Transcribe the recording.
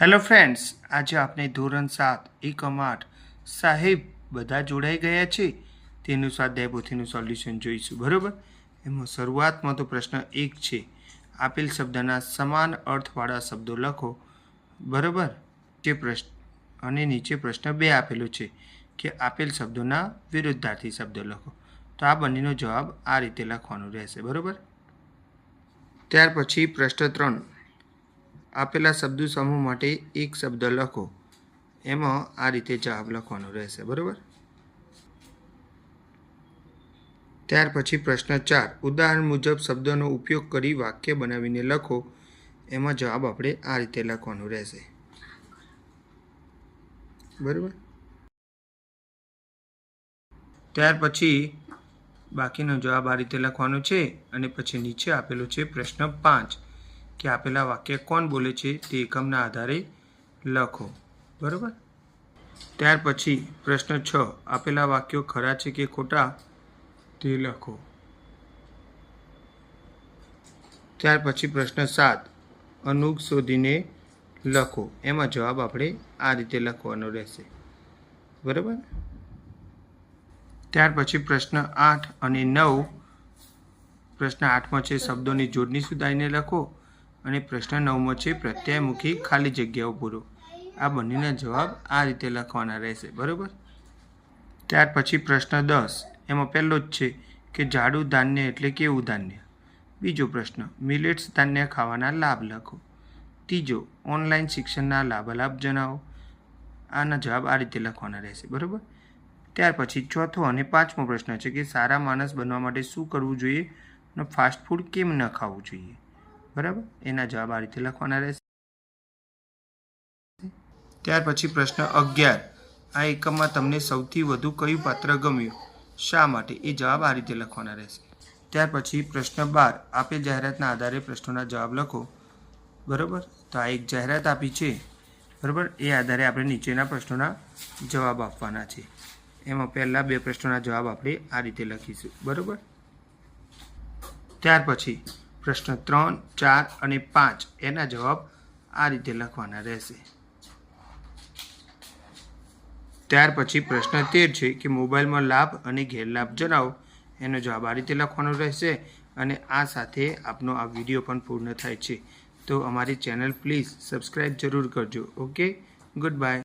Hello friends આજે આપણે ધોરણ સાત, એકમ આઠ, સાહેબ બધા જોડાઈ ગયા છે? તેનું સ્વાધ્યાય પોથીનું સોલ્યુશન જોઈશું, બરાબર? એમાં શરૂઆતમાં તો પ્રશ્ન એક છે, આપેલ શબ્દના સમાન અર્થવાળા શબ્દો લખો, બરાબર? તે પ્રશ્ન, અને નીચે પ્રશ્ન બે આપેલો છે કે આપેલ શબ્દોના વિરુદ્ધાર્થી શબ્દો લખો. તો આ બંનેનો જવાબ આ રીતે લખવાનો રહેશે, બરાબર? ત્યાર પછી પ્રશ્ન ત્રણ આપેલા શબ્દ સમૂહ માટે એક શબ્દ લખો. એમાં આ રીતે જવાબ લખવાનો રહેશે, બરાબર? ત્યાર પછી પ્રશ્ન ચાર. ઉદાહરણ મુજબ શબ્દોનો ઉપયોગ કરી વાક્ય બનાવીને લખો. એમાં જવાબ આપણે આ રીતે લખવાનો રહેશે. બરાબર? ત્યાર પછી બાકીનો જવાબ આ રીતે લખવાનો છે અને પછી નીચે આપેલો છે પ્રશ્ન પાંચ. કે આપેલા વાક્ય કોણ બોલે છે તે એકમના આધારે લખો. બરાબર? ત્યાર પછી પ્રશ્ન છ. આપેલા વાક્યો ખરા છે કે ખોટા તે લખો. ત્યાર પછી પ્રશ્ન સાત. અનુગ શોધીને લખો. એમાં જવાબ આપણે આ રીતે લખવાનો રહેશે. બરાબર? ત્યાર પછી પ્રશ્ન આઠ અને નવ. પ્રશ્ન આઠમાં છે, શબ્દોની જોડણી સુધારીને લખો. અને પ્રશ્ન નવમો છે, પ્રત્યાયમુખી ખાલી જગ્યાઓ પૂરો. આ બંનેના જવાબ આ રીતે લખવાના રહેશે, બરાબર? ત્યાર પછી પ્રશ્ન દસ. એમાં પહેલો જ છે કે જાડું ધાન્ય એટલે કેવું ધાન્ય. બીજો પ્રશ્ન, મિલેટ્સ ધાન્ય ખાવાના લાભ લખો. ત્રીજો, ઓનલાઈન શિક્ષણના લાભાલાભ જણાવો. આના જવાબ આ રીતે લખવાના રહેશે, બરાબર? ત્યાર પછી ચોથો અને પાંચમો પ્રશ્ન છે કે સારા માણસ બનવા માટે શું કરવું જોઈએ અને ફાસ્ટ ફૂડ કેમ ન ખાવું જોઈએ? બરાબર? એના જવાબ આ રીતે લખવાના રહેશે. ત્યાર પછી પ્રશ્ન અગિયાર. આ એકમમાં તમને સૌથી વધુ કયું પાત્ર ગમ્યું? શા માટે? એ જવાબ આ રીતે લખવાના રહેશે. ત્યાર પછી પ્રશ્ન બાર. આપેલ જાહેરાતના આધારે પ્રશ્નોના જવાબ લખો. બરાબર? તો આ એક જાહેરાત આપી છે. બરાબર? એ આધારે આપણે નીચેના પ્રશ્નોના જવાબ આપવાના છે. એમાં પહેલાં બે પ્રશ્નોના જવાબ આપણે આ રીતે લખીશું. બરાબર? ત્યાર પછી પ્રશ્ન ત્રણ, ચાર અને પાંચ. એના જવાબ આ રીતે લખવાના રહેશે. ત્યાર પછી પ્રશ્ન તેર છે કે મોબાઈલમાં લાભ અને ગેરલાભ જણાવો. એનો જવાબ આ રીતે લખવાનો રહેશે અને આ સાથે આપનો આ વીડિયો પણ પૂર્ણ થાય છે. તો અમારી ચેનલ પ્લીઝ સબસ્ક્રાઈબ જરૂર કરજો. ઓકે? Good bye.